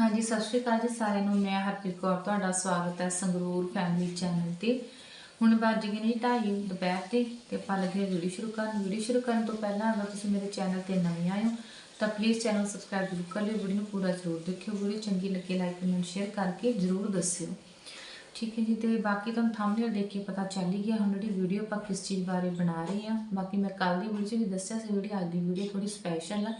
ਹਾਂਜੀ, ਸਤਿ ਸ਼੍ਰੀ ਅਕਾਲ ਜੀ ਸਾਰਿਆਂ ਨੂੰ। ਮੈਂ ਹਰਪ੍ਰੀਤ ਕੌਰ, ਤੁਹਾਡਾ ਸਵਾਗਤ ਹੈ ਸੰਗਰੂਰ ਫੈਮਿਲੀ ਚੈਨਲ ਤੇ। ਹੁਣ ਵੱਜ ਗਏ ਨੇ 2:30 ਦੁਪਹਿਰ 'ਤੇ ਤੇ ਆਪਾਂ ਲੱਗੇ ਵੀਡੀਓ ਸ਼ੁਰੂ ਕਰਨ। ਵੀਡੀਓ ਸ਼ੁਰੂ ਕਰਨ ਤੋਂ ਪਹਿਲਾਂ ਅਗਰ ਤੁਸੀਂ ਮੇਰੇ ਚੈਨਲ ਤੇ ਨਵੇਂ ਆਏ ਹੋ, ਤਾਂ ਪਲੀਜ਼ ਚੈਨਲ ਸਬਸਕ੍ਰਾਈਬ ਜ਼ਰੂਰ ਕਰ ਲਿਓ। ਵੀਡੀਓ ਨੂੰ ਪੂਰਾ ਜ਼ਰੂਰ ਦੇਖਿਓ। ਵੀਡੀਓ ਚੰਗੀ ਲੱਗੇ ਲਾਈਕ ਕਮੈਂਟ ਸ਼ੇਅਰ ਕਰਕੇ ਜ਼ਰੂਰ ਦੱਸਿਓ। ਠੀਕ ਹੈ ਜੀ, ਤੇ ਬਾਕੀ ਤੁਹਾਨੂੰ ਥੰਬਨੇਲ ਦੇਖ ਕੇ ਪਤਾ ਚੱਲ ਹੀ ਗਿਆ ਹੁਣ ਜਿਹੜੀ ਵੀਡੀਓ ਆਪਾਂ ਕਿਸ ਚੀਜ਼ ਬਾਰੇ ਬਣਾ ਰਹੇ ਹਾਂ। ਬਾਕੀ ਮੈਂ ਕੱਲ ਦੀ ਵੀਡੀਓ 'ਚ ਵੀ ਦੱਸਿਆ ਸੀ, ਜਿਹੜੀ ਅੱਜ ਦੀ ਵੀਡੀਓ ਥੋੜੀ ਸਪੈਸ਼ਲ ਆ।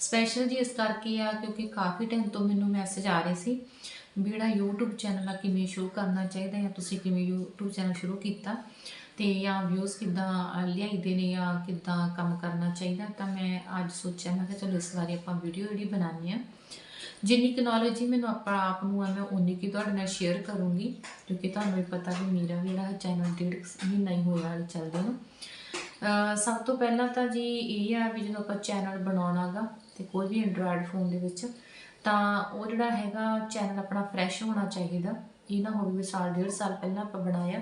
ਸਪੈਸ਼ਲ ਜੀ ਇਸ ਕਰਕੇ ਆ ਕਿਉਂਕਿ ਕਾਫੀ ਟਾਈਮ ਤੋਂ ਮੈਨੂੰ ਮੈਸੇਜ ਆ ਰਹੇ ਸੀ ਵੀ ਜਿਹੜਾ YouTube ਚੈਨਲ ਆ, ਕਿਵੇਂ ਸ਼ੁਰੂ ਕਰਨਾ ਚਾਹੀਦਾ ਜਾਂ ਤੁਸੀਂ ਕਿਵੇਂ YouTube ਚੈਨਲ ਸ਼ੁਰੂ ਕੀਤਾ ਤੇ ਜਾਂ ਵਿਊਜ਼ ਕਿੱਦਾਂ ਲਿਆਈਦੇ ਨੇ ਜਾਂ ਕਿੱਦਾਂ ਕੰਮ ਕਰਨਾ ਚਾਹੀਦਾ ਤਾਂ ਮੈਂ ਅੱਜ ਸੋਚਿਆ, ਮੈਂ ਕਿਹਾ ਚਲੋ ਇਸ ਬਾਰੇ ਆਪਾਂ ਵੀਡੀਓ ਜਿਹੜੀ ਬਣਾਉਂਦੇ ਆ। ਜਿੰਨੀ ਕੁ ਨੌਲੇਜ ਹੀ ਮੈਨੂੰ ਆਪਾਂ ਆਪ ਨੂੰ ਆ ਮੈਂ ਉਨੀ ਕੁ ਤੁਹਾਡੇ ਨਾਲ ਸ਼ੇਅਰ ਕਰੂੰਗੀ ਕਿਉਂਕਿ ਤੁਹਾਨੂੰ ਵੀ ਪਤਾ ਵੀ ਮੇਰਾ ਵੀ ਜਿਹੜਾ ਚੈਨਲ ਡੇਢ ਮਹੀਨਾ ਹੀ ਹੋਇਆ ਹਾਲੇ ਚੱਲਦੇ ਨੂੰ। ਸਭ ਤੋਂ ਪਹਿਲਾਂ ਤਾਂ ਜੀ ਇਹ ਆ ਵੀ ਜਦੋਂ ਆਪਾਂ ਚੈਨਲ ਬਣਾਉਣਾਗਾ ਤੇ ਕੋਈ ਵੀ ਐਂਡਰੋਇਡ ਫੋਨ ਦੇ ਵਿੱਚ ਤਾਂ ਉਹ ਜਿਹੜਾ ਹੈਗਾ ਚੈਨਲ ਆਪਣਾ ਫਰੈਸ਼ ਹੋਣਾ ਚਾਹੀਦਾ। ਇਹ ਨਾ ਹੋਵੇ ਵੀ ਸਾਲ ਡੇਢ ਸਾਲ ਪਹਿਲਾਂ ਆਪਾਂ ਬਣਾਇਆ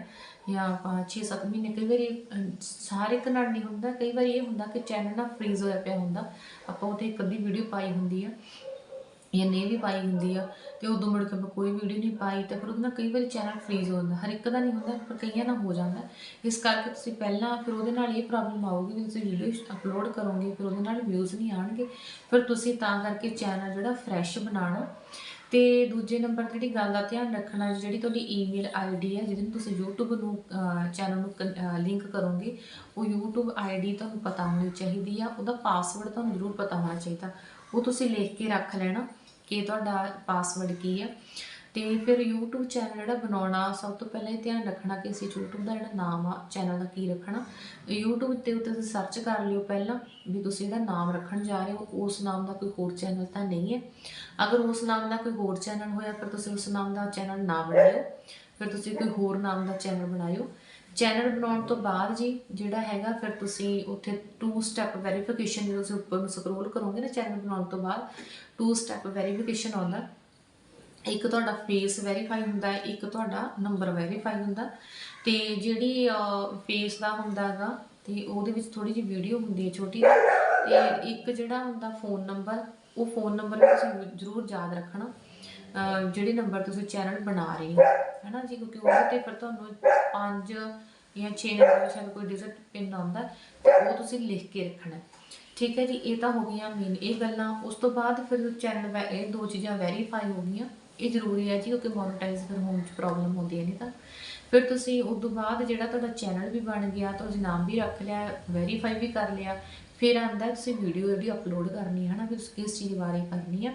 ਜਾਂ ਆਪਾਂ 6-7 ਮਹੀਨੇ ਕਈ ਵਾਰੀ ਅਹ, ਸਾਰੇ ਇੱਕ ਨਹੀਂ ਹੁੰਦਾ ਕਈ ਵਾਰੀ ਇਹ ਹੁੰਦਾ ਕਿ ਚੈਨਲ ਨਾ ਫ੍ਰੀਜ਼ ਹੋਇਆ ਪਿਆ ਹੁੰਦਾ। ਆਪਾਂ ਉਹਤੇ ਇੱਕ ਅੱਧੀ ਵੀਡੀਓ ਪਾਈ ਹੁੰਦੀ ਆ। ਜਾਂ ਨਹੀਂ ਵੀ ਪਾਈ ਹੁੰਦੀ ਆ, ਤੇ ਉਦੋਂ ਮੁੜ ਕੇ ਮੈਂ ਕੋਈ ਵੀਡੀਓ ਨਹੀਂ ਪਾਈ, ਤਾਂ ਫਿਰ ਉਹਦੇ ਨਾਲ ਕਈ ਵਾਰੀ ਚੈਨਲ ਫ੍ਰੀਜ਼ ਹੋ ਜਾਂਦਾ, ਹਰ ਇੱਕ ਦਾ ਨਹੀਂ ਹੁੰਦਾ, ਪਰ ਕਈਆਂ ਨਾਲ ਹੋ ਜਾਂਦਾ। ਇਸ ਕਰਕੇ ਤੁਸੀਂ ਪਹਿਲਾਂ ਫਿਰ ਉਹਦੇ ਨਾਲ ਇਹ ਪ੍ਰੋਬਲਮ ਆਊਗੀ ਵੀ ਤੁਸੀਂ ਵੀਡੀਓ ਅਪਲੋਡ ਕਰੋਗੇ, ਫਿਰ ਉਹਦੇ ਨਾਲ ਵਿਊਜ਼ ਨਹੀਂ ਆਣਗੇ ਫਿਰ ਤੁਸੀਂ ਤਾਂ ਕਰਕੇ ਚੈਨਲ ਜਿਹੜਾ ਫਰੈਸ਼ ਬਣਾਉਣਾ। ਤੇ ਦੂਜੇ ਨੰਬਰ ਤੇ ਜਿਹੜੀ ਗੱਲ ਦਾ ਧਿਆਨ ਰੱਖਣਾ, ਜਿਹੜੀ ਤੁਹਾਡੀ ਈਮੇਲ ਆਈਡੀ ਹੈ ਜਿਹਦੇ ਨੂੰ ਤੁਸੀਂ YouTube ਨੂੰ ਚੈਨਲ ਨੂੰ ਲਿੰਕ ਕਰੋਗੇ, ਉਹ YouTube ਆਈਡੀ ਤੁਹਾਨੂੰ ਪਤਾ ਹੋਣੀ ਚਾਹੀਦੀ ਆ, ਉਹਦਾ ਪਾਸਵਰਡ ਤੁਹਾਨੂੰ ਜ਼ਰੂਰ ਪਤਾ ਹੋਣਾ ਚਾਹੀਦਾ। ਉਹ ਤੁਸੀਂ ਲਿਖ ਕੇ ਰੱਖ ਲੈਣਾ ਕਿ ਤੁਹਾਡਾ ਪਾਸਵਰਡ ਕੀ ਹੈ ਤੇ ਫਿਰ YouTube ਚੈਨਲ ਜਿਹੜਾ ਬਣਾਉਣਾ, ਸਭ ਤੋਂ ਪਹਿਲਾਂ ਇਹ ਧਿਆਨ ਰੱਖਣਾ ਕਿ ਅਸੀਂ YouTube ਦਾ ਜਿਹੜਾ ਨਾਮ ਆ ਚੈਨਲ ਦਾ ਕੀ ਰੱਖਣਾ। YouTube ਤੇ ਉੱਤੇ ਤੁਸੀਂ ਸਰਚ ਕਰ ਲਿਓ ਪਹਿਲਾਂ ਵੀ ਤੁਸੀਂ ਜਿਹੜਾ ਨਾਮ ਰੱਖਣ ਜਾ ਰਹੇ ਹੋ, ਉਸ ਨਾਮ ਦਾ ਕੋਈ ਹੋਰ ਚੈਨਲ ਤਾਂ ਨਹੀਂ ਹੈ। ਅਗਰ ਉਸ ਨਾਮ ਦਾ ਕੋਈ ਹੋਰ ਚੈਨਲ ਹੋਇਆ, ਫਿਰ ਤੁਸੀਂ ਉਸ ਨਾਮ ਦਾ ਚੈਨਲ ਨਾ ਬਣਾਇਓ। ਫਿਰ ਤੁਸੀਂ ਕੋਈ ਹੋਰ ਨਾਮ ਦਾ ਚੈਨਲ ਬਣਾਇਓ। ਚੈਨਲ ਬਣਾਉਣ ਤੋਂ ਬਾਅਦ ਜੀ ਜਿਹੜਾ ਹੈਗਾ, ਫਿਰ ਤੁਸੀਂ ਉੱਥੇ ਟੂ ਸਟੈਪ ਵੈਰੀਫਿਕੇਸ਼ਨ ਜਦੋਂ ਤੁਸੀਂ ਉੱਪਰ ਨੂੰ ਸਕਰੋਲ ਕਰੋਗੇ ਨਾ ਚੈਨਲ ਬਣਾਉਣ ਤੋਂ ਬਾਅਦ ਟੂ ਸਟੈਪ ਵੈਰੀਫਿਕੇਸ਼ਨ ਆਉਂਦਾ। ਇੱਕ ਤੁਹਾਡਾ ਫੇਸ ਵੈਰੀਫਾਈ ਹੁੰਦਾ ਹੈ ਇੱਕ ਤੁਹਾਡਾ ਨੰਬਰ ਵੈਰੀਫਾਈ ਹੁੰਦਾ। ਤੇ ਜਿਹੜੀ ਫੇਸ ਦਾ ਹੁੰਦਾਗਾ ਤੇ ਉਹਦੇ ਵਿੱਚ ਥੋੜੀ ਜਿਹੀ ਵੀਡੀਓ ਹੁੰਦੀ ਹੈ ਛੋਟੀ। ਜਿਹੀ ਤੇ ਇੱਕ ਜਿਹੜਾ ਹੁੰਦਾ ਫੋਨ ਨੰਬਰ ਉਹ ਫੋਨ ਨੰਬਰ ਤੁਸੀਂ ਜ਼ਰੂਰ ਯਾਦ ਰੱਖਣਾ। ਜਿਹੜੇ ਨੰਬਰ ਤੁਸੀਂ ਚੈਨਲ ਬਣਾ ਰਹੇ ਹੋ। ਹੈਨਾ ਜੀ? ਕਿਉਂਕਿ ਉਹਦੇ ਤੇ ਫਿਰ ਤੁਹਾਨੂੰ ਪੰਜ ਜਾਂ 6 ਨੰਬਰ ਦਾ ਸ਼ਾਇਦ ਕੋਈ ਡਿਜਿਟ ਪਿੰਨ ਆਉਂਦਾ ਤੇ ਉਹ ਤੁਸੀਂ ਲਿਖ ਕੇ ਰੱਖਣਾ ਠੀਕ ਹੈ ਜੀ, ਇਹ ਤਾਂ ਹੋ ਗਈਆਂ ਮੇਨ ਇਹ ਗੱਲਾਂ। ਉਸ ਤੋਂ ਬਾਅਦ ਫਿਰ ਚੈਨਲ ਇਹ ਦੋ ਚੀਜ਼ਾਂ ਵੈਰੀਫਾਈ ਹੋ ਗਈਆਂ। ਇਹ ਜ਼ਰੂਰੀ ਹੈ ਜੀ, ਕਿਉਂਕਿ ਮੋਨੇਟਾਈਜ਼ ਫਿਰ ਹੋਣ 'ਚ ਪ੍ਰੋਬਲਮ ਹੁੰਦੀ ਹੈ ਨਹੀਂ ਤਾਂ। ਫਿਰ ਤੁਸੀਂ ਉਸ ਤੋਂ ਬਾਅਦ ਜਿਹੜਾ ਤੁਹਾਡਾ ਚੈਨਲ ਵੀ ਬਣ ਗਿਆ, ਤੁਸੀਂ ਨਾਮ ਵੀ ਰੱਖ ਲਿਆ ਵੈਰੀਫਾਈ ਵੀ ਕਰ ਲਿਆ, ਫਿਰ ਆਂਦਾ ਤੁਸੀਂ ਵੀਡੀਓ ਜਿਹੜੀ ਅਪਲੋਡ ਕਰਨੀ ਹੈ ਨਾ, ਵੀ ਤੁਸੀਂ ਕਿਸ ਚੀਜ਼ ਬਾਰੇ ਕਰਨੀ ਆ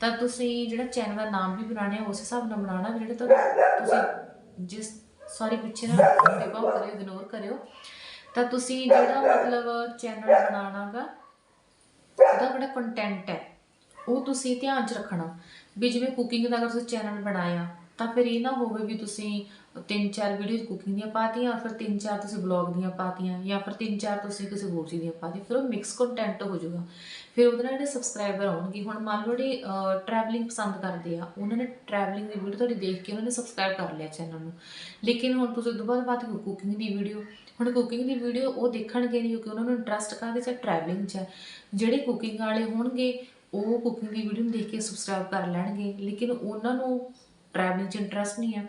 ਤਾਂ ਤੁਸੀਂ ਜਿਹੜਾ ਚੈਨਲ ਦਾ ਨਾਮ ਵੀ ਬਣਾਉਣਾ ਹੈ, ਉਸ ਹਿਸਾਬ ਨਾਲ ਬਣਾਉਣਾ ਜਿਹੜਾ ਜਿਹੜੇ ਤੁਸੀਂ ਜਿਸ ਸੌਰੀ ਪਿੱਛੇ ਨਾ ਤੇ ਕਰਿਓ ਇਗਨੋਰ ਕਰਿਓ। ਤਾਂ ਤੁਸੀਂ ਜਿਹੜਾ ਮਤਲਬ ਚੈਨਲ ਬਣਾਉਣਾਗਾ, ਉਹਦਾ ਜਿਹੜਾ ਕੰਟੈਂਟ ਹੈ? ਉਹ ਤੁਸੀਂ ਧਿਆਨ 'ਚ ਰੱਖਣਾ। ਵੀ ਜਿਵੇਂ ਕੁਕਿੰਗ ਦਾ ਅਗਰ ਤੁਸੀਂ ਚੈਨਲ ਬਣਾਇਆ ਤਾਂ ਫਿਰ ਇਹ ਨਾ ਹੋਵੇ ਵੀ ਤੁਸੀਂ ਤਿੰਨ ਚਾਰ ਵੀਡੀਓਜ਼ ਕੁਕਿੰਗ ਦੀਆਂ ਪਾਤੀਆਂ, ਫਿਰ ਤਿੰਨ ਚਾਰ ਤੁਸੀਂ ਬਲੌਗ ਦੀਆਂ ਪਾਤੀਆਂ ਜਾਂ ਫਿਰ ਤਿੰਨ ਚਾਰ ਤੁਸੀਂ ਕਿਸੇ ਹੋਰ ਚੀਜ਼ ਦੀਆਂ ਪਾਤੀਆਂ, ਫਿਰ ਉਹ ਮਿਕਸ ਕੰਟੈਂਟ ਹੋ ਜਾਊਗਾ। ਫਿਰ ਉਹਦੇ ਨਾਲ ਜਿਹੜੇ ਸਬਸਕ੍ਰਾਈਬਰ ਆਉਣਗੇ, ਹੁਣ ਮੰਨ ਲਓ ਜਿਹੜੇ ਟਰੈਵਲਿੰਗ ਪਸੰਦ ਕਰਦੇ ਆ, ਉਹਨਾਂ ਨੇ ਟਰੈਵਲਿੰਗ ਦੀ ਵੀਡੀਓ ਤੁਹਾਡੀ ਦੇਖ ਕੇ ਉਹਨਾਂ ਨੇ ਸਬਸਕ੍ਰਾਈਬ ਕਰ ਲਿਆ ਚੈਨਲ ਨੂੰ। ਲੇਕਿਨ ਹੁਣ ਤੁਸੀਂ ਦੁਬਾਰਾ ਬਾਤ ਕੁਕਿੰਗ ਦੀ ਵੀਡੀਓ ਹੁਣ ਕੁਕਿੰਗ ਦੀ ਵੀਡੀਓ ਉਹ ਦੇਖਣਗੇ ਨਹੀਂ ਕਿਉਂਕਿ ਉਹਨਾਂ ਨੂੰ ਇੰਟਰਸਟ ਕਾਹਦੇ 'ਚ ਟਰੈਵਲਿੰਗ 'ਚ ਹੈ ਜਿਹੜੇ ਕੁਕਿੰਗ ਵਾਲੇ ਹੋਣਗੇ, ਉਹ ਕੁਕਿੰਗ ਦੀ ਵੀਡੀਓ ਨੂੰ ਦੇਖ ਕੇ ਸਬਸਕ੍ਰਾਈਬ ਕਰ ਲੈਣਗੇ। ਲੇਕਿਨ ਉਹਨਾਂ ਨੂੰ ਟਰੈਵਲਿੰਗ 'ਚ ਇੰਟਰਸਟ ਨਹੀਂ ਹੈ।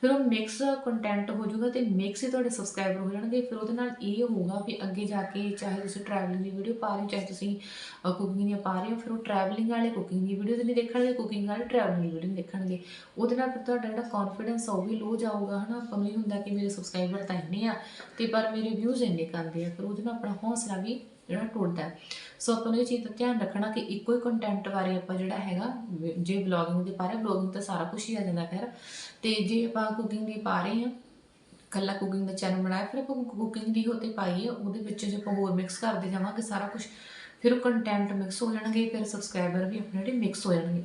ਫਿਰ ਉਹ ਮਿਕਸ ਕੰਟੈਂਟ ਹੋ ਜਾਊਗਾ ਤੇ ਮਿਕਸ ਹੀ ਤੁਹਾਡੇ ਸਬਸਕ੍ਰਾਈਬਰ ਹੋ ਜਾਣਗੇ। ਫਿਰ ਉਹਦੇ ਨਾਲ ਇਹ ਹੋਊਗਾ ਵੀ ਅੱਗੇ ਜਾ ਕੇ ਚਾਹੇ ਤੁਸੀਂ ਟਰੈਵਲਿੰਗ ਦੀ ਵੀਡੀਓ ਪਾ ਰਹੇ ਹੋ, ਚਾਹੇ ਤੁਸੀਂ ਕੁਕਿੰਗ ਦੀ ਪਾ ਰਹੇ ਹੋ, ਫਿਰ ਉਹ ਟਰੈਵਲਿੰਗ ਵਾਲੇ ਕੁਕਿੰਗ ਦੀ ਵੀਡੀਓ ਨਹੀਂ ਦੇਖਣਗੇ ਕੁਕਿੰਗ ਵਾਲੇ ਟਰੈਵਲਿੰਗ ਦੀ ਵੀਡੀਓ ਦੇਖਣਗੇ। ਉਹਦੇ ਨਾਲ ਫਿਰ ਤੁਹਾਡਾ ਜਿਹੜਾ ਕੌਨਫੀਡੈਂਸ ਆ ਉਹ ਵੀ ਲੋ ਜਾਊਗਾ, ਹਨਾ? ਆਪਾਂ ਨੂੰ ਇਹ ਹੁੰਦਾ ਕਿ ਮੇਰੇ ਸਬਸਕ੍ਰਾਈਬਰ ਤਾਂ ਇੰਨੇ ਆ, ਤੇ ਪਰ ਮੇਰੇ ਵਿਊਜ਼ ਇੰਨੇ ਕਰਦੇ ਆ। ਫਿਰ ਉਹਦੇ ਨਾਲ ਆਪਣਾ ਹੌਸਲਾ ਵੀ ਜਿਹੜਾ ਟੁੱਟਦਾ ਹੈ। ਸੋ ਆਪਾਂ ਨੂੰ ਇਹ ਚੀਜ਼ ਦਾ ਧਿਆਨ ਰੱਖਣਾ ਕਿ ਇੱਕੋ ਹੀ ਕੰਟੈਂਟ ਬਾਰੇ ਆਪਾਂ ਜਿਹੜਾ ਹੈਗਾ, ਜੇ ਬਲੌਗਿੰਗ ਦੇ ਪਾ ਬਲੌਗਿੰਗ ਤਾਂ ਸਾਰਾ ਕੁਝ ਹੀ ਆ ਜਾਂਦਾ ਖੈਰ ਤੇ ਜੇ ਆਪਾਂ ਕੁਕਿੰਗ ਦੀ ਪਾ ਰਹੇ ਹਾਂ ਕੱਲਾ ਕੁਕਿੰਗ ਦਾ ਚੈਨਲ ਬਣਾਇਆ, ਫਿਰ ਆਪਾਂ ਕੁਕਿੰਗ ਦੀ ਹੋਤੇ ਪਾਈਏ, ਉਹਦੇ ਵਿੱਚ ਜੇ ਆਪਾਂ ਹੋਰ ਮਿਕਸ ਕਰਦੇ ਜਾਵਾਂਗੇ ਸਾਰਾ ਕੁਝ ਫਿਰ ਉਹ ਕੰਟੈਂਟ ਮਿਕਸ ਹੋ ਜਾਣਗੇ, ਫਿਰ ਸਬਸਕ੍ਰਾਈਬਰ ਵੀ ਆਪਣੇ ਜਿਹੜੇ ਮਿਕਸ ਹੋ ਜਾਣਗੇ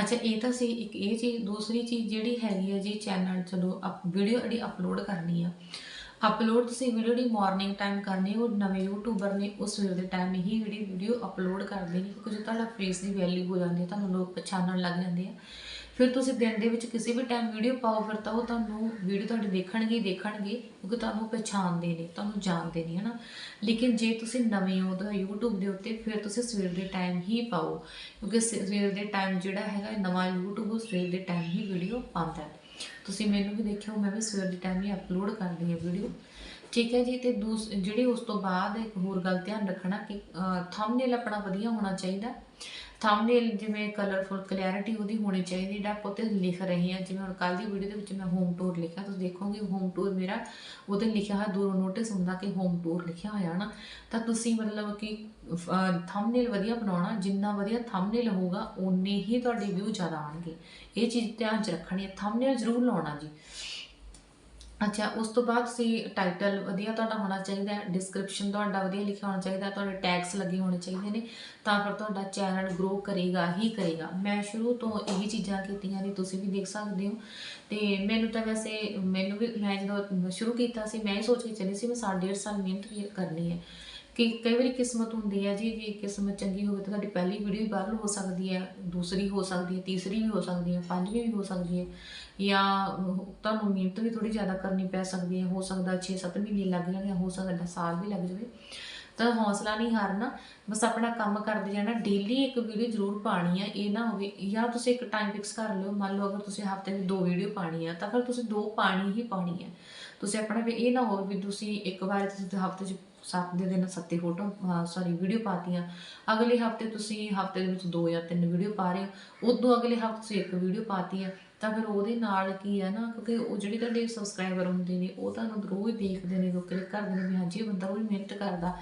ਅੱਛਾ, ਇਹ ਤਾਂ ਸੀ ਇੱਕ ਇਹ ਚੀਜ਼, ਦੂਸਰੀ ਚੀਜ਼ ਜਿਹੜੀ ਹੈਗੀ ਹੈ ਜੀ ਚੈਨਲ ਚਲੋ ਵੀਡੀਓ ਜਿਹੜੀ ਅਪਲੋਡ ਕਰਨੀ ਆ ਅਪਲੋਡ ਤੁਸੀਂ ਵੀਡੀਓ ਦੀ ਮਾਰਨਿੰਗ ਟਾਈਮ ਕਰਨੀ, ਉਹ ਨਵੇਂ ਯੂਟਿਊਬਰ ਨੇ ਉਸ ਵੇਲੇ ਦੇ ਟਾਈਮ ਹੀ ਜਿਹੜੀ ਵੀਡੀਓ ਅਪਲੋਡ ਕਰਦੇ ਨੇ, ਕਿਉਂਕਿ ਜੇ ਤੁਹਾਡਾ ਫੇਸ ਦੀ ਵੈਲਿਊ ਹੋ ਜਾਂਦੀ ਹੈ, ਤੁਹਾਨੂੰ ਲੋਕ ਪਛਾਣਨ ਲੱਗ ਜਾਂਦੇ ਆ। ਫਿਰ ਤੁਸੀਂ ਦਿਨ ਦੇ ਵਿੱਚ ਕਿਸੇ ਵੀ ਟਾਈਮ ਵੀਡੀਓ ਪਾਓ, ਫਿਰ ਤਾਂ ਉਹ ਤੁਹਾਨੂੰ ਵੀਡੀਓ ਤੁਹਾਡੀ ਦੇਖਣਗੇ ਹੀ ਦੇਖਣਗੇ, ਕਿਉਂਕਿ ਤੁਹਾਨੂੰ ਪਛਾਣਦੇ ਨੇ, ਤੁਹਾਨੂੰ ਜਾਣਦੇ ਨੇ, ਹਨਾ। ਲੇਕਿਨ ਜੇ ਤੁਸੀਂ ਨਵੇਂ ਹੋ ਤਾਂ YouTube ਦੇ ਉੱਤੇ ਫਿਰ ਤੁਸੀਂ ਸਵੇਰ ਦੇ ਟਾਈਮ ਹੀ ਪਾਓ, ਕਿਉਂਕਿ ਸ- ਸਵੇਰ ਦੇ ਟਾਈਮ ਜਿਹੜਾ ਹੈਗਾ ਨਵਾਂ YouTube ਉਹ ਸਵੇਰ ਦੇ ਟਾਈਮ ਹੀ ਵੀਡੀਓ ਪਾਉਂਦਾ ਹੈ। ਤੁਸੀਂ ਮੈਨੂੰ ਵੀ ਦੇਖਿਓ, ਮੈਂ ਵੀ ਸਵੇਰ ਦੇ ਟਾਈਮ ਹੀ ਅਪਲੋਡ ਕਰਦੀ ਹਾਂ ਵੀਡੀਓ ਠੀਕ ਹੈ ਜੀ, ਤੇ ਦੂਸ, ਜਿਹੜੀ ਉਸ ਤੋਂ ਬਾਅਦ ਇੱਕ ਹੋਰ ਗੱਲ ਧਿਆਨ ਰੱਖਣਾ ਕਿ ਥੰਬਨੇਲ ਆਪਣਾ ਵਧੀਆ ਹੋਣਾ ਚਾਹੀਦਾ। ਥੰਬਨੇਲ ਜਿਵੇਂ ਕਲਰਫੁਲ ਕਲੈਰਿਟੀ ਉਹਦੀ ਹੋਣੀ ਚਾਹੀਦੀ ਜਿਹੜਾ ਆਪਾਂ ਉੱਤੇ ਲਿਖ ਰਹੇ ਹਾਂ। ਜਿਵੇਂ ਹੁਣ ਕੱਲ ਦੀ ਵੀਡੀਓ ਦੇ ਵਿੱਚ ਮੈਂ ਹੋਮ ਟੂਰ ਲਿਖਿਆ, ਤੁਸੀਂ ਦੇਖੋਗੇ ਹੋਮ ਟੂਰ ਮੇਰਾ ਉਹਦੇ ਲਿਖਿਆ ਹੋਇਆ ਦੂਰੋਂ ਨੋਟਿਸ ਹੁੰਦਾ ਕਿ ਹੋਮ ਟੂਰ ਲਿਖਿਆ ਹੋਇਆ ਨਾ। ਤਾਂ ਤੁਸੀਂ ਮਤਲਬ ਕਿ ਥੰਬਨੇਲ ਵਧੀਆ ਬਣਾਉਣਾ, ਜਿੰਨਾ ਵਧੀਆ ਥੰਬਨੇਲ ਹੋਊਗਾ, ਓਨੇ ਹੀ ਤੁਹਾਡੇ ਵਿਊ ਜ਼ਿਆਦਾ ਆਉਣਗੇ। ਇਹ ਚੀਜ਼ ਧਿਆਨ 'ਚ ਰੱਖਣੀ ਹੈ। ਥੰਬਨੇਲ ਜ਼ਰੂਰ ਲਾਉਣਾ ਜੀ। ਅੱਛਾ, ਉਸ ਤੋਂ ਬਾਅਦ ਤੁਸੀਂ ਟਾਈਟਲ ਵਧੀਆ ਤੁਹਾਡਾ ਹੋਣਾ ਚਾਹੀਦਾ ਹੈ ਡਿਸਕ੍ਰਿਪਸ਼ਨ ਤੁਹਾਡਾ ਵਧੀਆ ਲਿਖਿਆ ਹੋਣਾ ਚਾਹੀਦਾ ਤੁਹਾਡੇ ਟੈਗਸ ਲੱਗੇ ਹੋਣੇ ਚਾਹੀਦੇ ਨੇ, ਤਾਂ ਫਿਰ ਤੁਹਾਡਾ ਚੈਨਲ ਗਰੋ ਕਰੇਗਾ, ਹੀ ਕਰੇਗਾ। ਮੈਂ ਸ਼ੁਰੂ ਤੋਂ ਇਹੀ ਚੀਜ਼ਾਂ ਕੀਤੀਆਂ ਨੇ, ਤੁਸੀਂ ਵੀ ਦੇਖ ਸਕਦੇ ਹੋ। ਤੇ ਮੈਨੂੰ ਤਾਂ ਵੈਸੇ, ਮੈਨੂੰ ਵੀ, ਮੈਂ ਜਦੋਂ ਸ਼ੁਰੂ ਕੀਤਾ ਸੀ, ਮੈਂ ਹੀ ਸੋਚ ਕੇ ਚੱਲੀ ਸੀ, ਮੈਂ ਸਾਢੇ ਡੇਢ ਸਾਲ ਮਿਹਨਤ ਕੀ- ਕਰਨੀ ਹੈ। ਕਿ ਕਈ ਵਾਰੀ ਕਿਸਮਤ ਹੁੰਦੀ ਹੈ ਜੀ, ਜੇ ਕਿਸਮਤ ਚੰਗੀ ਹੋਵੇ ਤਾਂ ਤੁਹਾਡੀ ਪਹਿਲੀ ਵੀਡੀਓ ਵੀ ਵਾਇਰਲ ਹੋ ਸਕਦੀ ਹੈ, ਦੂਸਰੀ ਹੋ ਸਕਦੀ ਹੈ, ਤੀਸਰੀ ਵੀ ਹੋ ਸਕਦੀ ਹੈ, ਪੰਜਵੀਂ ਵੀ ਹੋ ਸਕਦੀ ਹੈ ਜਾਂ ਤੁਹਾਨੂੰ ਮਿਹਨਤ ਵੀ ਥੋੜੀ ਜ਼ਿਆਦਾ ਕਰਨੀ ਪੈ ਸਕਦੀ ਹੈ, ਹੋ ਸਕਦਾ 6-7 ਮਹੀਨੇ ਲੱਗ ਜਾਣ ਜਾਂ ਹੋ ਸਕਦਾ ਸਾਲ ਵੀ ਲੱਗ ਜਾਵੇ, ਤਾਂ ਹੌਸਲਾ ਨਹੀਂ ਹਾਰਨਾ, ਬਸ ਆਪਣਾ ਕੰਮ ਕਰਦੇ ਜਾਣਾ ਡੇਲੀ ਇੱਕ ਵੀਡੀਓ ਜ਼ਰੂਰ ਪਾਣੀ ਹੈ ਇਹ ਨਾ ਹੋਵੇ, ਜਾਂ ਤੁਸੀਂ ਇੱਕ ਟਾਈਮ ਫਿਕਸ ਕਰ ਲਿਓ, ਮੰਨ ਲਓ ਅਗਰ ਤੁਸੀਂ ਹਫ਼ਤੇ ਵਿੱਚ ਦੋ ਵੀਡੀਓ ਪਾਣੀ ਆ, ਤਾਂ ਫਿਰ ਤੁਸੀਂ ਦੋ ਪਾਣੀ ਹੀ ਪਾਣੀ ਹੈ ਤੁਸੀਂ ਆਪਣਾ ਵੀ ਇਹ ਨਾ ਹੋਵੇ ਵੀ ਤੁਸੀਂ ਇੱਕ ਵਾਰ ਤੁਸੀਂ ਹਫ਼ਤੇ 'ਚ ਸੱਤ ਦੇ ਦਿਨ ਸੱਤੇ ਫੋਟੋ ਸੌਰੀ ਵੀਡੀਓ ਪਾਤੀਆਂ। ਅਗਲੇ ਹਫ਼ਤੇ ਤੁਸੀਂ ਹਫ਼ਤੇ ਦੇ ਵਿੱਚ ਦੋ ਜਾਂ ਤਿੰਨ ਵੀਡੀਓ ਪਾ ਰਹੇ ਹੋ। ਉਦੋਂ ਅਗਲੇ ਹਫ਼ਤੇ ਤੁਸੀਂ ਇੱਕ ਵੀਡੀਓ ਪਾਤੀ ਹੈ ਤਾਂ ਫਿਰ ਉਹਦੇ ਨਾਲ ਕੀ ਹੈ ਨਾ, ਕਿਉਂਕਿ ਉਹ ਜਿਹੜੇ ਤੁਹਾਡੇ ਸਬਸਕ੍ਰਾਈਬਰ ਹੁੰਦੇ ਨੇ, ਉਹ ਤੁਹਾਨੂੰ ਰੋਜ਼ ਦੇਖਦੇ ਨੇ ਲੋਕ ਕਲਿੱਕ ਕਰਦੇ ਨੇ, ਵੀ ਹਾਂਜੀ ਇਹ ਬੰਦਾ ਉਹ ਮਿਹਨਤ ਕਰਦਾ।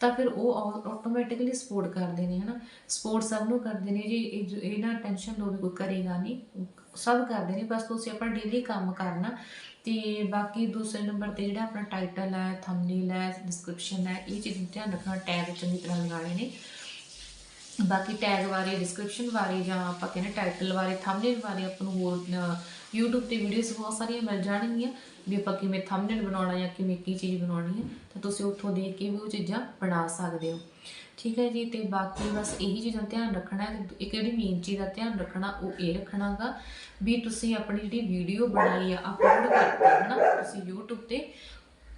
ਤਾਂ ਫਿਰ ਉਹ ਆਟੋਮੈਟਿਕਲੀ ਸਪੋਰਟ ਕਰਦੇ ਨੇ, ਹਨਾ। ਸਪੋਰਟ ਸਭ ਨੂੰ ਕਰਦੇ ਨੇ, ਜੀ ਇਹ ਨਾ ਟੈਨਸ਼ਨ ਲਓ ਵੀ ਕੋਈ ਕਰੇਗਾ ਨਹੀਂ ਸਭ ਕਰਦੇ ਨੇ, ਬਸ ਤੁਸੀਂ ਆਪਣਾ ਡੇਲੀ ਕੰਮ ਕਰਨਾ। ਤੇ ਬਾਕੀ ਦੂਸਰੇ ਨੰਬਰ ਤੇ ਜਿਹੜਾ ਆਪਣਾ ਟਾਈਟਲ ਹੈ ਥੰਬਨੇਲ ਹੈ ਡਿਸਕ੍ਰਿਪਸ਼ਨ ਹੈ, ਇਹ ਚੀਜ਼ ਧਿਆਨ ਰੱਖਣਾ ਟੈਗ ਚੰਗੀ ਤਰ੍ਹਾਂ ਲਗਾਉਣੇ ਨੇ ਬਾਕੀ ਟੈਗ ਬਾਰੇ ਡਿਸਕ੍ਰਿਪਸ਼ਨ ਬਾਰੇ ਜਾਂ ਆਪਾਂ ਕਹਿੰਦੇ ਟਾਈਟਲ ਬਾਰੇ ਥੰਬਨੇਲ ਬਾਰੇ ਆਪਾਂ ਨੂੰ ਹੋਰ YouTube ਤੇ ਵੀਡੀਓਜ਼ ਬਹੁਤ ਸਾਰੀਆਂ ਮਿਲ ਜਾਣਗੀਆਂ ਵੀ ਆਪਾਂ ਕਿਵੇਂ ਥੰਬਨੇਲ ਬਣਾਉਣਾ ਜਾਂ ਕਿਵੇਂ ਕੀ ਚੀਜ਼ ਬਣਾਉਣੀ ਹੈ, ਤਾਂ ਤੁਸੀਂ ਉੱਥੋਂ ਦੇਖ ਕੇ ਵੀ ਉਹ ਚੀਜ਼ਾਂ ਬਣਾ ਸਕਦੇ ਹੋ। ਠੀਕ ਹੈ ਜੀ, ਤੇ ਬਾਕੀ ਬਸ ਇਹੀ ਚੀਜ਼ਾਂ ਧਿਆਨ ਰੱਖਣਾ ਹੈ ਇੱਕ ਜਿਹੜੀ ਮੇਨ ਚੀਜ਼ ਦਾ ਧਿਆਨ ਰੱਖਣਾ, ਉਹ ਇਹ ਰੱਖਣਾਗਾ ਵੀ ਤੁਸੀਂ ਆਪਣੀ ਜਿਹੜੀ ਵੀਡੀਓ ਬਣਾਈ ਆ ਅਪਲੋਡ ਕਰਤੀ ਹੈ ਨਾ, ਤੁਸੀਂ YouTube ਤੇ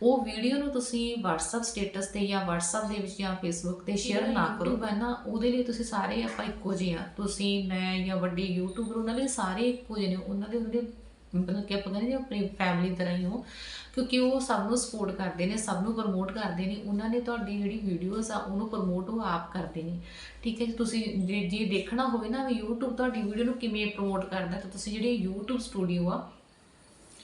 ਉਹ ਵੀਡੀਓ ਨੂੰ ਤੁਸੀਂ WhatsApp ਸਟੇਟਸ ਤੇ ਜਾਂ WhatsApp ਦੇ ਵਿੱਚ ਜਾਂ Facebook ਤੇ ਸ਼ੇਅਰ ਨਾ ਕਰੋ। ਨਾ ਉਹਦੇ ਲਈ ਤੁਸੀਂ ਸਾਰੇ ਆਪਾਂ ਇੱਕੋ ਜਿਹੇ ਆ ਤੁਸੀਂ ਮੈਂ ਜਾਂ ਵੱਡੇ ਯੂਟਿਊਬਰ ਉਹਨਾਂ ਲਈ ਸਾਰੇ ਇੱਕੋ ਜਿਹੇ ਨੇ। ਉਹਨਾਂ ਦੇ ਉਹਦੇ ਮਤਲਬ ਕਿ ਆਪਾਂ ਕਹਿੰਦੇ ਆਪਣੀ ਫੈਮਿਲੀ ਤਰ੍ਹਾਂ ਹੀ ਹੋ। ਕਿਉਂਕਿ ਉਹ ਸਭ ਨੂੰ ਸਪੋਰਟ ਕਰਦੇ ਨੇ ਸਭ ਨੂੰ ਪ੍ਰਮੋਟ ਕਰਦੇ ਨੇ। ਉਹਨਾਂ ਨੇ ਤੁਹਾਡੀ ਜਿਹੜੀ ਵੀਡੀਓਜ਼ ਆ ਉਹਨੂੰ ਪ੍ਰਮੋਟ ਉਹ ਆਪ ਕਰਦੇ ਨੇ। ਠੀਕ ਹੈ ਜੀ ਤੁਸੀਂ ਜੇ ਜੇ ਦੇਖਣਾ ਹੋਵੇ ਨਾ ਵੀ YouTube ਤੁਹਾਡੀ ਵੀਡੀਓ ਨੂੰ ਕਿਵੇਂ ਪ੍ਰਮੋਟ ਕਰਦਾ ਤਾਂ ਤੁਸੀਂ ਜਿਹੜੀ YouTube ਸਟੂਡੀਓ ਆ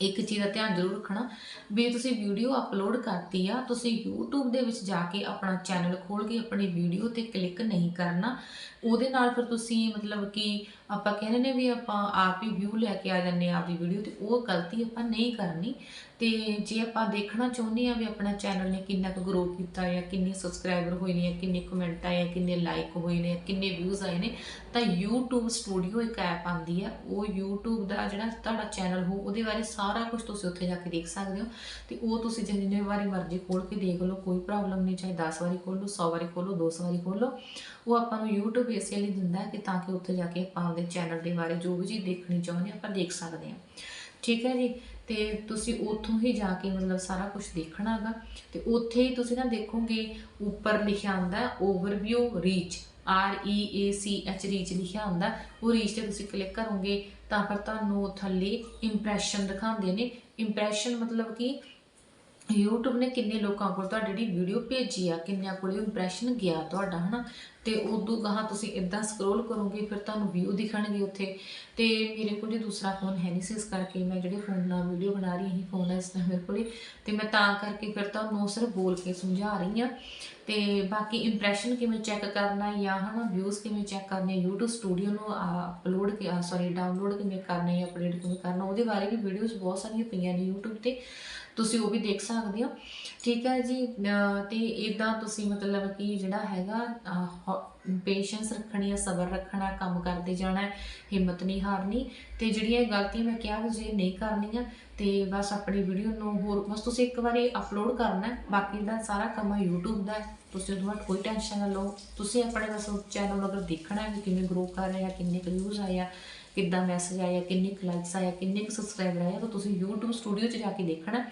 ਇੱਕ ਚੀਜ਼ ਦਾ ਧਿਆਨ ਜ਼ਰੂਰ ਰੱਖਣਾ ਵੀ ਤੁਸੀਂ ਵੀਡੀਓ ਅਪਲੋਡ ਕਰਤੀ ਆ, ਤੁਸੀਂ YouTube ਦੇ ਵਿੱਚ ਜਾ ਕੇ ਆਪਣਾ ਚੈਨਲ ਖੋਲ ਕੇ ਆਪਣੀ ਵੀਡੀਓ ਤੇ ਕਲਿੱਕ ਨਹੀਂ ਕਰਨਾ। ਉਹਦੇ ਨਾਲ ਫਿਰ ਤੁਸੀਂ ਮਤਲਬ ਕਿ ਆਪਾਂ ਕਹਿੰਦੇ ਨੇ ਵੀ ਆਪਾਂ ਆਪ ਹੀ ਵਿਊ ਲੈ ਕੇ ਆ ਜਾਂਦੇ ਆ ਆਪਦੀ ਵੀਡੀਓ ਤੇ, ਉਹ ਗਲਤੀ ਆਪਾਂ ਨਹੀਂ ਕਰਨੀ। ਤੇ ਜੇ ਆਪਾਂ ਦੇਖਣਾ ਚਾਹੁੰਦੇ ਆ ਵੀ ਆਪਣਾ ਚੈਨਲ ਨੇ ਕਿੰਨਾ ਕੁ ਗਰੋ ਕੀਤਾ ਜਾਂ ਕਿੰਨੇ ਸਬਸਕ੍ਰਾਈਬਰ ਹੋਏ ਨੇ ਜਾਂ ਕਿੰਨੇ ਕਮੈਂਟ ਆਏ ਆ, ਕਿੰਨੇ ਲਾਈਕ ਹੋਏ ਨੇ ਕਿੰਨੇ ਵਿਊਜ਼ ਆਏ ਨੇ, ਤਾਂ YouTube ਸਟੂਡੀਓ ਇੱਕ ਐਪ ਆਂਦੀ ਆ। ਉਹ YouTube ਦਾ ਜਿਹੜਾ ਤੁਹਾਡਾ ਚੈਨਲ ਹੋ, ਉਹਦੇ ਬਾਰੇ ਸਾਰਾ ਕੁਝ ਤੁਸੀਂ ਉੱਥੇ ਜਾ ਕੇ ਦੇਖ ਸਕਦੇ ਹੋ। ਤੇ ਉਹ ਤੁਸੀਂ ਜਿੰਨੇ ਵਾਰੀ ਮਰਜ਼ੀ ਖੋਲ ਕੇ ਦੇਖ ਲਓ, ਕੋਈ ਪ੍ਰੋਬਲਮ ਨਹੀਂ, ਚਾਹੇ 10 ਵਾਰੀ ਖੋਲ ਲਓ 100 ਵਾਰੀ ਖੋਲੋ 200 ਵਾਰੀ ਖੋਲੋ ਉਹ ਆਪਾਂ ਨੂੰ YouTube ਇਸੇ ਲਈ ਦਿੰਦਾ ਕਿ ਤਾਂ ਕਿ ਉੱਥੇ ਜਾ ਕੇ ਆਪਾਂ ਆਪਦੇ ਚੈਨਲ ਦੇ ਬਾਰੇ ਜੋ ਵੀ ਚੀਜ਼ ਦੇਖਣੀ ਚਾਹੁੰਦੇ ਹਾਂ, ਆਪਾਂ ਦੇਖ ਸਕਦੇ ਹਾਂ। ਠੀਕ ਹੈ ਜੀ? ਤੇ ਤੁਸੀਂ ਉੱਥੋਂ ਹੀ ਜਾ ਕੇ ਮਤਲਬ ਸਾਰਾ ਕੁਝ ਦੇਖਣਾ ਹੈਗਾ। ਤੇ ਉੱਥੇ ਹੀ ਤੁਸੀਂ ਨਾ ਦੇਖੋਗੇ, ਉੱਪਰ ਲਿਖਿਆ ਹੁੰਦਾ overview reach R E A C H reach ਲਿਖਿਆ ਹੁੰਦਾ ਉਹ ਰੀਚ ਤੇ ਤੁਸੀਂ ਕਲਿੱਕ ਕਰੋਗੇ ਤਾਂ ਫਿਰ ਤੁਹਾਨੂੰ ਥੱਲੇ ਇੰਪ੍ਰੈਸ਼ਨ ਦਿਖਾਉਂਦੇ ਨੇ। ਇੰਪ੍ਰੈਸ਼ਨ ਮਤਲਬ ਕਿ YouTube ਨੇ ਕਿੰਨੇ ਲੋਕਾਂ ਕੋਲ ਤੁਹਾਡੀ ਜਿਹੜੀ ਵੀਡੀਓ ਭੇਜੀ ਆ, ਕਿੰਨਿਆਂ ਕੋਲ ਇੰਪ੍ਰੈਸ਼ਨ ਗਿਆ ਤੁਹਾਡਾ, ਹਨਾ? ਤੇ ਉਦੋਂ ਗਾਹਾਂ ਤੁਸੀਂ ਇਦਾਂ ਸਕਰੋਲ ਕਰੋਗੇ, ਫਿਰ ਤੁਹਾਨੂੰ ਵਿਊ ਦਿਖਣਗੇ ਉੱਥੇ। ਤੇ ਮੇਰੇ ਕੋਲ ਜੇ ਦੂਸਰਾ ਫੋਨ ਹੈ ਨਹੀਂ ਸੀ, ਇਸ ਕਰਕੇ ਮੈਂ ਜਿਹੜੇ ਫੋਨ ਨਾਲ ਵੀਡੀਓ ਬਣਾ ਰਹੀ ਹਾਂ ਫੋਨ ਹੈ ਇਸ ਤਰ੍ਹਾਂ ਮੇਰੇ ਕੋਲ। ਤੇ ਮੈਂ ਤਾਂ ਕਰਕੇ ਫਿਰ ਤੁਹਾਨੂੰ ਸਿਰਫ ਬੋਲ ਕੇ ਸਮਝਾ ਰਹੀ ਹਾਂ। ਤੇ ਬਾਕੀ ਇੰਪ੍ਰੈਸ਼ਨ ਕਿਵੇਂ ਚੈੱਕ ਕਰਨਾ ਜਾਂ, ਹਨਾ ਵਿਊਜ਼ ਕਿਵੇਂ ਚੈੱਕ ਕਰਨੇ, YouTube ਸਟੂਡੀਓ ਨੂੰ ਅਪਲੋਡ ਕਿ ਸੌਰੀ ਡਾਊਨਲੋਡ ਕਿਵੇਂ ਕਰਨਾ ਜਾਂ ਅਪਡੇਟ ਕਿਵੇਂ ਕਰਨਾ, ਉਹਦੇ ਬਾਰੇ ਵੀ ਵੀਡੀਓਜ਼ ਬਹੁਤ ਸਾਰੀਆਂ ਪਈਆਂ ਨੇ YouTube ਤੇ। ਤੁਸੀਂ ਉਹ ਵੀ ਦੇਖ ਸਕਦੇ ਹੋ। ਠੀਕ ਹੈ ਜੀ, ਅਹ, ਤੇ ਇਦਾਂ ਤੁਸੀਂ ਮਤਲਬ ਕਿ ਜਿਹੜਾ ਹੈਗਾ ਪੇਸ਼ੈਂਸ ਰੱਖਣੀ ਹੈ, ਸਬਰ ਰੱਖਣਾ, ਕੰਮ ਕਰਦੇ ਜਾਣਾ ਹਿੰਮਤ ਨਹੀਂ ਹਾਰਨੀ। ਤੇ ਜਿਹੜੀਆਂ ਇਹ ਗਲਤੀਆਂ ਮੈਂ ਕਿਹਾ ਵੀ ਜੇ ਨਹੀਂ ਕਰਨੀਆਂ ਤੇ ਬਸ ਆਪਣੀ ਵੀਡੀਓ ਨੂੰ ਹੋਰ, ਬਸ ਤੁਸੀਂ ਇੱਕ ਵਾਰੀ ਅਪਲੋਡ ਕਰਨਾ ਬਾਕੀ ਦਾ ਸਾਰਾ ਕੰਮ ਹੈ YouTube ਦਾ ਤੁਸੀਂ ਉਹਦੇ ਬਾਅਦ ਕੋਈ ਟੈਨਸ਼ਨ ਨਾ ਲਓ। ਤੁਸੀਂ ਆਪਣੇ ਬਸ ਚੈਨਲ ਅਗਰ ਦੇਖਣਾ ਹੈ ਕਿ ਕਿਵੇਂ ਗਰੋ ਕਰ ਰਿਹਾ ਕਿੰਨੇ ਕੁ ਵਿਊਜ਼ ਆਏ ਆ ਕਿੱਦਾਂ ਮੈਸੇਜ ਆਇਆ, ਕਿੰਨੇ ਲਾਈਕਸ ਆਇਆ, ਕਿੰਨੇ ਕੁ ਸਬਸਕ੍ਰਾਈਬਰ ਆਇਆ ਤਾਂ ਤੁਸੀਂ YouTube ਸਟੂਡੀਓ 'ਚ ਜਾ ਕੇ ਦੇਖਣਾ।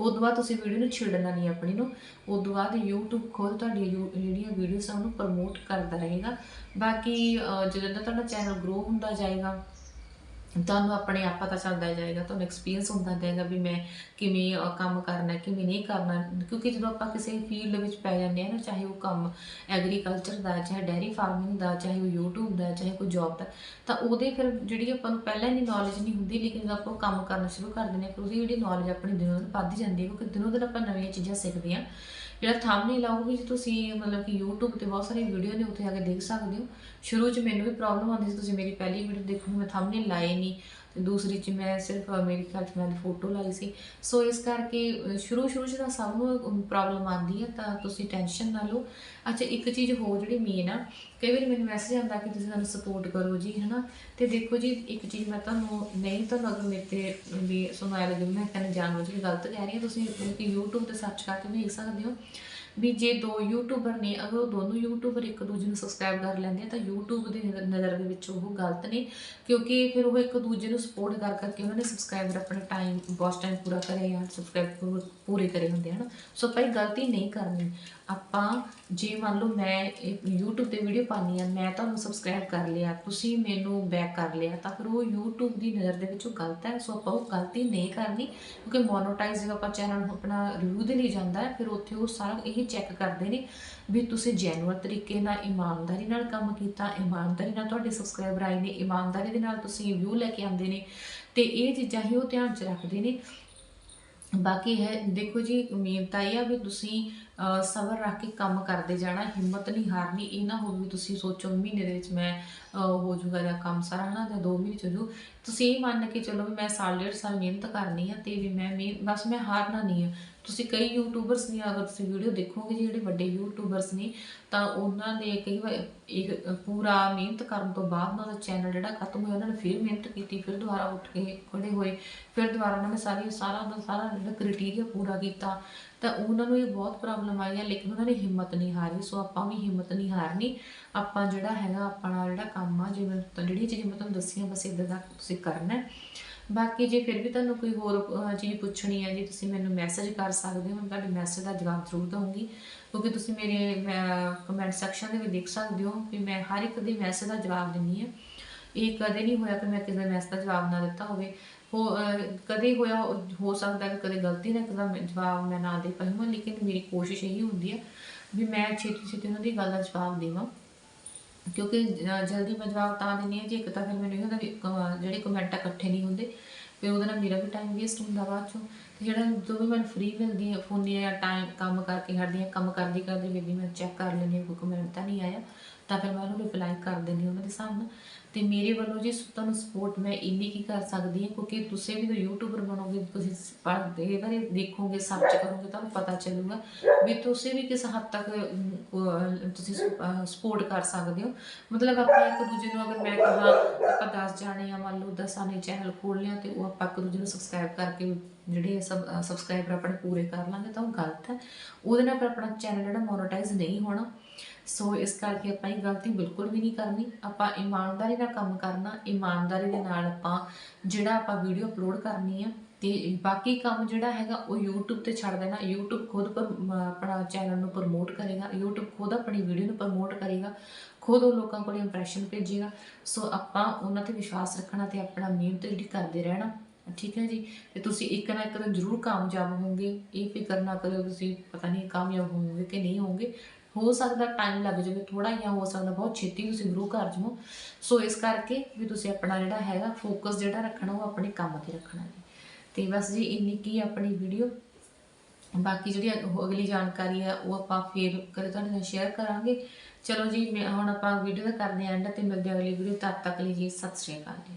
ਉਸ ਤੋਂ ਬਾਅਦ ਤੁਸੀਂ ਵੀਡੀਓ ਨੂੰ ਛੇੜਨਾ ਨਹੀਂ ਆਪਣੀ ਨੂੰ। ਉਸ ਤੋਂ ਬਾਅਦ YouTube ਖੁਦ ਤੁਹਾਡੀ ਜਿਹੜੀਆਂ ਵੀਡੀਓਸ ਆ, ਉਹਨੂੰ ਪ੍ਰਮੋਟ ਕਰਦਾ ਰਹੇਗਾ। ਬਾਕੀ ਜਦੋਂ ਤੁਹਾਡਾ ਚੈਨਲ ਗਰੋ ਹੁੰਦਾ ਜਾਏਗਾ ਤੁਹਾਨੂੰ ਆਪਣੇ ਆਪ ਪਤਾ ਚੱਲਦਾ ਜਾਏਗਾ, ਤੁਹਾਨੂੰ ਐਕਸਪੀਰੀਅੰਸ ਹੁੰਦਾ ਜਾਏਗਾ ਵੀ ਮੈਂ ਕਿਵੇਂ ਕੰਮ ਕਰਨਾ, ਕਿਵੇਂ ਨਹੀਂ ਕਰਨਾ। ਕਿਉਂਕਿ ਜਦੋਂ ਆਪਾਂ ਕਿਸੇ ਫੀਲਡ ਵਿੱਚ ਪੈ ਜਾਂਦੇ ਆ ਨਾ, ਚਾਹੇ ਉਹ ਕੰਮ ਐਗਰੀਕਲਚਰ ਦਾ, ਚਾਹੇ ਡੈਰੀ ਫਾਰਮਿੰਗ ਦਾ, ਚਾਹੇ ਉਹ YouTube ਦਾ, ਚਾਹੇ ਕੋਈ ਜੌਬ ਦਾ, ਤਾਂ ਉਹਦੇ ਫਿਰ ਜਿਹੜੀ ਆਪਾਂ ਨੂੰ ਪਹਿਲਾਂ ਇੰਨੀ ਨੌਲੇਜ ਨਹੀਂ ਹੁੰਦੀ, ਲੇਕਿਨ ਜਦੋਂ ਆਪਾਂ ਉਹ ਕੰਮ ਕਰਨਾ ਸ਼ੁਰੂ ਕਰ ਦਿੰਦੇ ਹਾਂ, ਫਿਰ ਉਹਦੀ ਜਿਹੜੀ ਨੌਲੇਜ ਆਪਣੀ ਦਿਨੋਂ ਦਿਨ ਵੱਧਦੀ ਜਾਂਦੀ ਹੈ, ਕਿਉਂਕਿ ਦਿਨੋਂ ਦਿਨ ਆਪਾਂ ਨਵੀਆਂ ਚੀਜ਼ਾਂ ਸਿੱਖਦੇ ਹਾਂ। ਜਿਹੜਾ ਥੰਬਨੇਲ ਆਊਗੀ ਜੀ ਤੁਸੀਂ ਮਤਲਬ ਕਿ YouTube ਤੇ ਬਹੁਤ ਸਾਰੀ ਵੀਡੀਓ ਨੇ, ਉੱਥੇ ਆ ਕੇ ਦੇਖ ਸਕਦੇ ਹੋ। ਸ਼ੁਰੂ 'ਚ ਮੈਨੂੰ ਵੀ ਪ੍ਰੋਬਲਮ ਆਉਂਦੀ ਸੀ, ਤੁਸੀਂ ਮੇਰੀ ਪਹਿਲੀ ਵੀਡੀਓ ਦੇਖੋ ਮੈਂ ਥੰਬਨੇਲ ਲਾਏ ਨਹੀਂ ਦੂਸਰੀ 'ਚ ਮੈਂ ਸਿਰਫ ਮੇਰੀ ਖਿਆਲ 'ਚ ਮੈਂ ਫੋਟੋ ਲਾਈ ਸੀ। ਸੋ ਇਸ ਕਰਕੇ ਸ਼ੁਰੂ ਸ਼ੁਰੂ 'ਚ ਤਾਂ ਸਭ ਨੂੰ ਪ੍ਰੋਬਲਮ ਆਉਂਦੀ ਹੈ ਤਾਂ ਤੁਸੀਂ ਟੈਨਸ਼ਨ ਨਾ ਲਓ। ਅੱਛਾ, ਇੱਕ ਚੀਜ਼ ਹੋਰ ਜਿਹੜੀ ਮੇਨ ਆ, ਕਈ ਵਾਰੀ ਮੈਨੂੰ ਮੈਸੇਜ ਆਉਂਦਾ ਕਿ ਤੁਸੀਂ ਸਾਨੂੰ ਸਪੋਰਟ ਕਰੋ ਜੀ, ਹਨਾ? ਤੇ ਦੇਖੋ ਜੀ, ਇੱਕ ਚੀਜ਼ ਮੈਂ ਤੁਹਾਨੂੰ, ਨਹੀਂ ਤੁਹਾਨੂੰ ਅਗਰ ਮੇਰੇ ਤੇ ਵੀ ਸੁਣਾਇਆ ਲੱਗੇ ਮੈਂ ਕਹਿੰਦਾ ਜਾਣਬੁੱਝ ਕੇ ਗਲਤ ਕਹਿ ਰਹੀ ਹਾਂ, ਤੁਸੀਂ ਕਿ YouTube ਤੇ ਸਰਚ ਕਰਕੇ ਵੇਖ ਸਕਦੇ ਹੋ। ਵੀ ਜੇ ਦੋ ਯੂਟਿਊਬਰ ਨੇ, ਅਗਰ ਉਹ ਦੋਨੋਂ ਯੂਟਿਊਬਰ ਇੱਕ ਦੂਜੇ ਨੂੰ ਸਬਸਕ੍ਰਾਈਬ ਕਰ ਲੈਂਦੇ ਆ, ਤਾਂ YouTube ਦੀ ਨਜ਼ਰ- ਦੇ ਵਿੱਚ ਉਹ ਗਲਤ ਨੇ, ਕਿਉਂਕਿ ਫਿਰ ਉਹ ਇੱਕ ਦੂਜੇ ਨੂੰ ਸਪੋਰਟ ਕਰ ਕਰਕੇ ਉਹਨਾਂ ਨੇ ਸਬਸਕ੍ਰਾਈਬਰ ਆਪਣਾ ਟਾਈਮ ਬਹੁਤ ਟਾਈਮ ਪੂਰਾ ਕਰੇ ਜਾਂ ਸਬਸਕ੍ਰਾਈਬ ਪੂਰੇ ਕਰੇ ਹੁੰਦੇ ਹਨ? ਸੋ ਭਾਈ ਗਲਤੀ ਨਹੀਂ ਕਰਨੀ। ਆਪਾਂ ਜੇ ਮੰਨ ਲਓ ਮੈਂ ਇੱਕ YouTube ਤੇ ਵੀਡੀਓ ਪਾਣੀ ਆ ਮੈਂ ਤੁਹਾਨੂੰ ਸਬਸਕ੍ਰਾਈਬ ਕਰ ਲਿਆ, ਤੁਸੀਂ ਮੈਨੂੰ ਬੈਕ ਕਰ ਲਿਆ, ਤਾਂ ਫਿਰ ਉਹ YouTube ਦੀ ਨਜ਼ਰ ਦੇ ਵਿੱਚ ਉਹ ਗਲਤ ਹੈ, ਸੋ ਆਪਾਂ ਉਹ ਗਲਤੀ ਨਹੀਂ ਕਰਨੀ, ਕਿਉਂਕਿ ਮੋਨੋਟਾਈਜ਼ ਜਦੋਂ ਆਪਾਂ ਚੈਨਲ ਆਪਣਾ ਰਿਵਿਊ ਦੇ ਲਈ ਜਾਂਦਾ ਹੈ, ਫਿਰ ਉੱਥੇ ਉਹ ਸਾਰਾ ਇਹ ਚੈੱਕ ਕਰਦੇ ਨੇ ਵੀ ਤੁਸੀਂ ਜੈਨੂਅਲ ਤਰੀਕੇ ਨਾਲ ਇਮਾਨਦਾਰੀ ਨਾਲ ਕੰਮ ਕੀਤਾ, ਇਮਾਨਦਾਰੀ ਨਾਲ ਤੁਹਾਡੇ ਸਬਸਕ੍ਰਾਈਬਰ ਆਏ ਨੇ, ਇਮਾਨਦਾਰੀ ਦੇ ਨਾਲ ਤੁਸੀਂ ਵਿਊ ਲੈ ਕੇ ਆਉਂਦੇ ਨੇ, ਤੇ ਇਹ ਚੀਜ਼ਾਂ ਹੀ ਉਹ ਧਿਆਨ 'ਚ ਰੱਖਦੇ ਨੇ। ਬਾਕੀ ਹੈ, ਦੇਖੋ ਜੀ ਮੇਨ ਤਾਂ ਇਹ ਆ ਵੀ ਤੁਸੀਂ ਸਬਰ ਰੱਖ ਕੇ ਕੰਮ ਕਰਦੇ ਜਾਣਾ, ਹਿੰਮਤ ਨਹੀਂ ਹਾਰਨੀ, ਇਹ ਨਾ ਹੋਵੇ ਤੁਸੀਂ ਸੋਚੋ ਮਹੀਨੇ ਦੇ ਵਿੱਚ ਮੈਂ ਹੋ ਜਾਊਗਾ ਜਾਂ ਕੰਮ ਸਾਰਾ ਹਨਾ ਜਾਂ 2 ਮਹੀਨੇ ਚ ਤੁਸੀਂ ਇਹ ਮੰਨ ਕੇ ਚਲੋ ਵੀ ਮੈਂ ਸਾਲ, ਡੇਢ ਸਾਲ ਮਿਹਨਤ ਕਰਨੀ ਆ ਤੇ ਵੀ ਮੈਂ ਬਸ ਮੈਂ ਹਾਰਨਾ ਨਹੀਂ ਆ। ਤੁਸੀਂ ਕਈ ਯੂਟਿਊਬਰਸ ਦੀਆਂ ਅਗਰ ਤੁਸੀਂ ਵੀਡੀਓ ਦੇਖੋਗੇ, ਜਿਹੜੇ ਵੱਡੇ ਯੂਟਿਊਬਰਸ ਨੇ, ਤਾਂ ਉਹਨਾਂ ਦੇ ਕਈ ਵਾਰ ਇੱਕ ਪੂਰਾ ਮਿਹਨਤ ਕਰਨ ਤੋਂ ਬਾਅਦ ਉਹਨਾਂ ਦਾ ਚੈਨਲ ਜਿਹੜਾ ਖਤਮ ਹੋਇਆ, ਉਹਨਾਂ ਨੇ ਫਿਰ ਮਿਹਨਤ ਕੀਤੀ, ਫਿਰ ਦੁਬਾਰਾ ਉੱਠ ਕੇ ਖੜੇ ਹੋਏ, ਫਿਰ ਦੁਬਾਰਾ ਉਹਨਾਂ ਨੇ ਸਾਰੀ ਸਾਰਾ ਦਾ ਸਾਰਾ ਜਿਹੜਾ ਕ੍ਰਾਈਟੇਰੀਆ ਪੂਰਾ ਕੀਤਾ। ਤਾਂ ਉਹਨਾਂ ਨੂੰ ਇਹ ਬਹੁਤ ਪ੍ਰੋਬਲਮ ਆਈ ਲੇਕਿਨ ਉਹਨਾਂ ਨੇ ਹਿੰਮਤ ਨਹੀਂ ਹਾਰੀ, ਸੋ ਆਪਾਂ ਵੀ ਹਿੰਮਤ ਨਹੀਂ ਹਾਰਨੀ। ਆਪਾਂ ਜਿਹੜਾ ਹੈਗਾ ਆਪਣਾ ਜਿਹੜਾ ਕੰਮ ਆ, ਜਿਵੇਂ ਜਿਹੜੀ ਚੀਜ਼ ਮੈਂ ਤੁਹਾਨੂੰ ਦੱਸੀਆਂ ਬਸ ਇਦਾਂ ਦਾ ਤੁਸੀਂ ਕਰਨਾ ਬਾਕੀ ਜੇ ਫਿਰ ਵੀ ਤੁਹਾਨੂੰ ਕੋਈ ਹੋਰ ਚੀਜ਼ ਪੁੱਛਣੀ ਹੈ, ਜੀ ਤੁਸੀਂ ਮੈਨੂੰ ਮੈਸੇਜ ਕਰ ਸਕਦੇ ਹੋ, ਮੈਂ ਤੁਹਾਡੇ ਮੈਸੇਜ ਦਾ ਜਵਾਬ ਜ਼ਰੂਰ ਦਊਂਗੀ। ਕਿਉਂਕਿ ਤੁਸੀਂ ਮੇਰੇ ਕਮੈਂਟ ਸੈਕਸ਼ਨ ਦੇ ਵਿੱਚ ਦੇਖ ਸਕਦੇ ਹੋ ਕਿ ਮੈਂ ਹਰ ਇੱਕ ਦੇ ਮੈਸੇਜ ਦਾ ਜਵਾਬ ਦਿੰਦੀ ਹਾਂ। ਇਹ ਕਦੇ ਨਹੀਂ ਹੋਇਆ ਕਿ ਮੈਂ ਕਿਸੇ ਮੈਸੇਜ ਦਾ ਜਵਾਬ ਨਾ ਦਿੱਤਾ ਹੋਵੇ। ਹੋ ਕਦੇ ਹੋਇਆ ਹੋ ਸਕਦਾ ਕਿ ਕਦੇ ਗਲਤੀ ਨਾਲ ਕਦਾ ਜਵਾਬ ਮੈਂ ਨਾ ਦੇ ਪਾਈ ਹੋਵਾਂ, ਲੇਕਿਨ ਮੇਰੀ ਕੋਸ਼ਿਸ਼ ਇਹੀ ਹੁੰਦੀ ਹੈ ਵੀ ਮੈਂ ਛੇਤੀ ਛੇਤੀ ਉਹਨਾਂ ਦੀ ਗੱਲ ਦਾ ਜਵਾਬ ਦੇਵਾਂ। ਕਿਉਂਕਿ ਜਲਦੀ ਮੈਂ ਜਵਾਬ ਤਾਂ ਦਿੰਦੀ ਹਾਂ, ਜੇ ਇੱਕ ਤਾਂ ਫਿਰ ਮੈਨੂੰ ਇਹ ਹੁੰਦਾ ਵੀ ਜਿਹੜੇ ਕਮੈਂਟ ਇਕੱਠੇ ਨਹੀਂ ਹੁੰਦੇ, ਫਿਰ ਉਹਦੇ ਨਾਲ ਮੇਰਾ ਵੀ ਟਾਈਮ ਵੇਸਟ ਹੁੰਦਾ ਬਾਅਦ ਚੋਂ। ਜਿਹੜਾ ਜਦੋਂ ਵੀ ਮੈਨੂੰ ਫ੍ਰੀ ਮਿਲਦੀ ਹੈ ਫੋਨੀ ਜਾਂ ਟਾਈਮ ਕੰਮ ਕਰਕੇ ਹਟਦੀ ਹਾਂ ਕੰਮ ਕਰਦੀ ਕਰਦੀ ਵੀ ਮੈਂ ਚੈੱਕ ਕਰ ਲੈਂਦੀ ਹਾਂ ਕੋਈ ਕਮੈਂਟ ਤਾਂ ਨਹੀਂ ਆਇਆ, ਤਾਂ ਫਿਰ ਮੈਂ ਉਹਨੂੰ ਰਿਪਲਾਈ ਕਰ ਦਿੰਦੀ ਉਹਨਾਂ ਦੇ ਹਿਸਾਬ ਨਾਲ ਤੇ ਮੇਰੇ ਵੱਲੋਂ ਜੀ ਤੁਹਾਨੂੰ ਸਪੋਰਟ ਮੈਂ ਇੰਨੀ ਕੀ ਕਰ ਸਕਦੀ ਹਾਂ, ਕਿਉਂਕਿ ਤੁਸੀਂ ਵੀ ਜਦੋਂ ਯੂਟਿਊਬਰ ਬਣੋਗੇ, ਤੁਸੀਂ ਪੜ੍ਹਦੇ ਬਾਰੇ ਦੇਖੋਗੇ ਸਰਚ ਕਰੋਗੇ, ਤੁਹਾਨੂੰ ਪਤਾ ਚੱਲੂਗਾ ਵੀ ਤੁਸੀਂ ਵੀ ਕਿਸ ਹੱਦ ਤੱਕ ਤੁਸੀਂ ਸਪੋਰਟ ਕਰ ਸਕਦੇ ਹੋ। ਮਤਲਬ ਆਪਾਂ ਇੱਕ ਦੂਜੇ ਨੂੰ ਅਗਰ ਮੈਂ ਕਹਾਂ, ਆਪਾਂ 10 ਜਾਣੇ ਆ, ਮੰਨ ਲਓ 10 ਨੇ ਚੈਨਲ ਖੋਲ ਲਿਆ ਤੇ ਉਹ ਆਪਾਂ ਇੱਕ ਦੂਜੇ ਨੂੰ ਸਬਸਕ੍ਰਾਈਬ ਕਰਕੇ ਜਿਹੜੇ ਸਬਸਕ੍ਰਾਈਬਰ ਆਪਣੇ ਪੂਰੇ ਕਰ ਲਾਂਗੇ ਤਾਂ ਉਹ ਗਲਤ ਹੈ। ਉਹਦੇ ਨਾਲ ਫਿਰ ਆਪਣਾ ਚੈਨਲ ਜਿਹੜਾ ਮੋਨੇਟਾਈਜ਼ ਨਹੀਂ ਹੋਣਾ। ਸੋ ਇਸ ਕਰਕੇ ਆਪਾਂ ਇਹ ਗਲਤੀ ਬਿਲਕੁਲ ਵੀ ਨਹੀਂ ਕਰਨੀ। ਆਪਾਂ ਇਮਾਨਦਾਰੀ ਨਾਲ ਕੰਮ ਕਰਨਾ, ਇਮਾਨਦਾਰੀ ਦੇ ਨਾਲ ਆਪਾਂ ਜਿਹੜਾ ਆਪਾਂ ਵੀਡੀਓ ਅਪਲੋਡ ਕਰਨੀ ਆ ਤੇ ਬਾਕੀ ਕੰਮ ਜਿਹੜਾ ਹੈਗਾ ਉਹ YouTube ਤੇ ਛੱਡ ਦੇਣਾ। YouTube ਖੁਦ ਪਰ ਆਪਣਾ ਚੈਨਲ ਨੂੰ ਪ੍ਰਮੋਟ ਕਰੇਗਾ। YouTube ਖੁਦ ਆਪਣੀ ਵੀਡੀਓ ਨੂੰ ਪ੍ਰਮੋਟ ਕਰੇਗਾ। ਖੁਦ ਉਹ ਲੋਕਾਂ ਕੋਲ ਇੰਪ੍ਰੈਸ਼ਨ ਭੇਜੇਗਾ। ਸੋ ਆਪਾਂ ਉਹਨਾਂ ਤੇ ਵਿਸ਼ਵਾਸ ਰੱਖਣਾ ਤੇ ਆਪਣਾ ਮਿਹਨਤ ਜਿਹੜੀ ਕਰਦੇ ਰਹਿਣਾ। ਠੀਕ ਹੈ ਜੀ? ਤੇ ਤੁਸੀਂ ਇੱਕ ਨਾ ਇੱਕ ਦਿਨ ਜ਼ਰੂਰ ਕਾਮਯਾਬ ਹੋਵੋਗੇ। ਇਹ ਫਿਕਰ ਨਾ ਕਰੋ ਤੁਸੀਂ, ਪਤਾ ਨਹੀਂ ਕਾਮਯਾਬ ਹੋਵੋਗੇ ਕਿ ਨਹੀਂ ਹੋਵੋਗੇ। ਹੋ ਸਕਦਾ ਟਾਈਮ ਲੱਗ ਜਾਵੇ ਥੋੜਾ ਜਾਂ ਹੋ ਸਕਦਾ, ਬਹੁਤ ਛੇਤੀ ਤੁਸੀਂ ਗਰੋ ਕਰ ਜਾਵੋ ਸੋ ਇਸ ਕਰਕੇ ਵੀ ਤੁਸੀਂ ਆਪਣਾ ਜਿਹੜਾ ਹੈਗਾ ਫੋਕਸ ਜਿਹੜਾ ਰੱਖਣਾ, ਉਹ ਆਪਣੇ ਕੰਮ ਤੇ ਰੱਖਣਾ ਜੀ। ਤੇ ਬਸ ਜੀ, ਇੰਨੀ ਕੀ ਆਪਣੀ ਵੀਡੀਓ ਬਾਕੀ ਜਿਹੜੀ ਅਗ- ਅਗਲੀ ਜਾਣਕਾਰੀ ਆ ਉਹ ਆਪਾਂ ਫੇਰ ਕਰੇ ਤੁਹਾਡੇ ਨਾਲ ਸ਼ੇਅਰ ਕਰਾਂਗੇ। ਚਲੋ ਜੀ, ਮੈਂ ਹੁਣ ਆਪਾਂ ਵੀਡੀਓ ਦਾ ਕਰਦੇ ਆਂ ਐਂਡ ਤੇ ਮਿਲਦੇ ਹਾਂ ਅਗਲੀ ਵੀਡੀਓ ਤਦ ਤੱਕ ਲਈ ਜੀ, ਸਤਿ ਸ਼੍ਰੀ ਅਕਾਲ ਜੀ।